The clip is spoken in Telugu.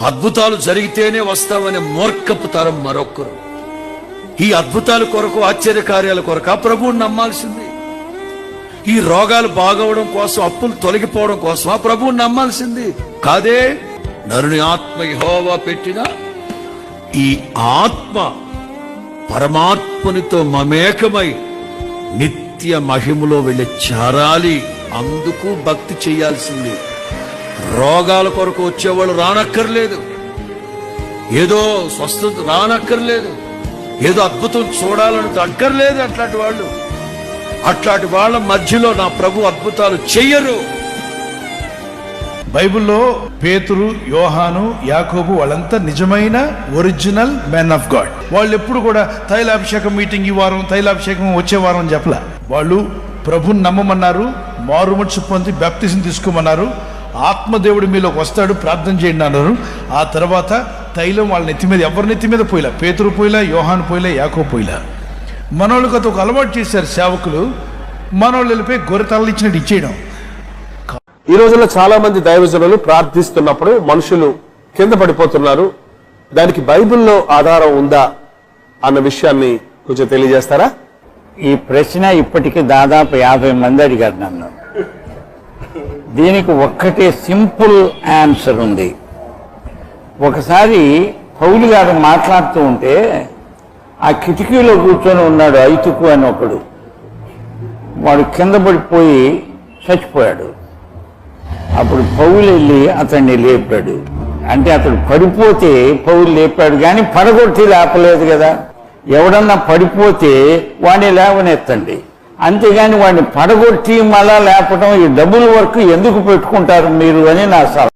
అద్భుతాలు జరిగితేనే వస్తామనే మూర్ఖపు తరం మరొక్కరు. ఈ అద్భుతాల కొరకు ఆశ్చర్యకార్యాల కొరకు ఆ ప్రభువుని నమ్మాల్సింది. ఈ రోగాలు బాగవడం కోసం అప్పులు తొలగిపోవడం కోసం ఆ ప్రభువుని నమ్మాల్సింది. కాదే నరుని ఆత్మ యెహోవా పెట్టిన ఈ ఆత్మ పరమాత్మునితో మమేకమై నిత్య మహిమలో వెళ్ళి చేరాలి. అందుకు భక్తి చేయాల్సింది. రోగాల కొరకు వచ్చేవాళ్ళు రానక్కర్లేదు. ఏదో స్వస్థత రానక్కర్లేదు. ఏదో అద్భుతం చూడాలని అక్కర్లేదు అట్లాంటి వాళ్ళు. అట్లాంటి వాళ్ళ మధ్యలో నా ప్రభు అద్భుతాలు చెయ్యరు. బైబిల్లో పేతురు యోహాను యాకోబు వాళ్ళంతా నిజమైన ఒరిజినల్ మెన్ ఆఫ్ గాడ్. వాళ్ళు ఎప్పుడు కూడా తైలాభిషేకం మీటింగ్ ఈ వారం తైలాభిషేకం వచ్చే వారం చెప్పలే. వాళ్ళు ప్రభుని నమ్మమన్నారు మారు పొంది బ్యాప్తిజం తీసుకోమన్నారు ఆత్మదేవుడు మీలోకి వస్తాడు ప్రార్థన చేయండి అన్నారు. ఆ తర్వాత తైలం వాళ్ళ నెత్తి మీద ఎవరి నెత్తి మీద పోయిలా? పేతురు పోయిలా యోహాను పోయిలా యాకో పోయిలా? మనోళ్ళకి అది ఒక అలవాటు చేశారు సేవకులు. మనోళ్ళు వెళ్ళిపోయి గొర్రె తలలు ఇచ్చినట్టు ఇచ్చేయడం. ఈ రోజుల్లో చాలా మంది దైవజనులు ప్రార్థిస్తున్నప్పుడు మనుషులు కింద పడిపోతున్నారు. దానికి బైబిల్లో ఆధారం ఉందా అన్న విషయాన్ని కొంచెం తెలియజేస్తారా? ఈ ప్రశ్న ఇప్పటికి దాదాపు యాభై మంది అడిగారు నన్ను. దీనికి ఒక్కటే సింపుల్ ఆన్సర్ ఉంది. ఒకసారి పౌలు గారు మాట్లాడుతూ ఉంటే ఆ కిటికీలో కూర్చొని ఉన్నాడు ఐతుకు అని ఒకడు. వాడు కింద పడిపోయి చచ్చిపోయాడు. అప్పుడు పౌలు వెళ్ళి అతన్ని లేపాడు. అంటే అతడు పడిపోతే పౌలు లేపాడు కానీ పడగొట్టి లేపలేదు కదా. ఎవడన్నా పడిపోతే వాడిని లేవనెత్తండి. అంతేగాని వాడిని పడగొట్టి మళ్ళా లేపడం ఈ డబుల్ వర్క్ ఎందుకు పెట్టుకుంటారు మీరు అని నా సలహా.